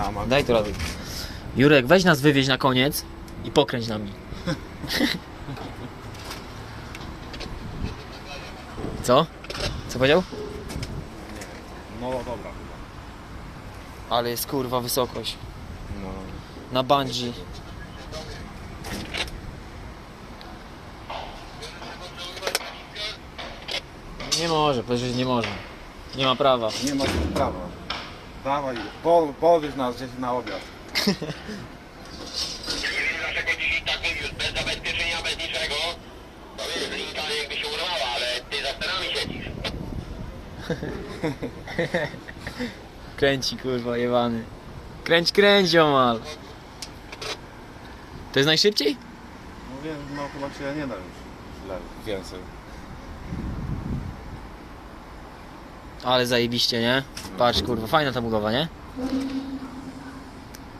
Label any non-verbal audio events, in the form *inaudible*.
Sama. Daj to Radek. Jurek, weź nas wywieź na koniec i pokręć nami. *laughs* Co? Co powiedział? No dobra. Ale jest kurwa wysokość. No. Na bungee. Nie może, powiedzieć, że nie może. Nie ma prawa. Nie ma prawa. Dawaj, po, nas gdzieś na obiad. Dlaczego dzisiaj tak? Bez zabezpieczenia, bez niczego? To wiesz, linka jakby się urwała, ale ty za sterami siedzisz. Kręci kurwa jebany. Kręć, kręć omal. To jest najszybciej? No wiem, no chyba się nie da już źle, więcej. Ale zajebiście, nie? Patrz kurwa, fajna ta budowa, nie?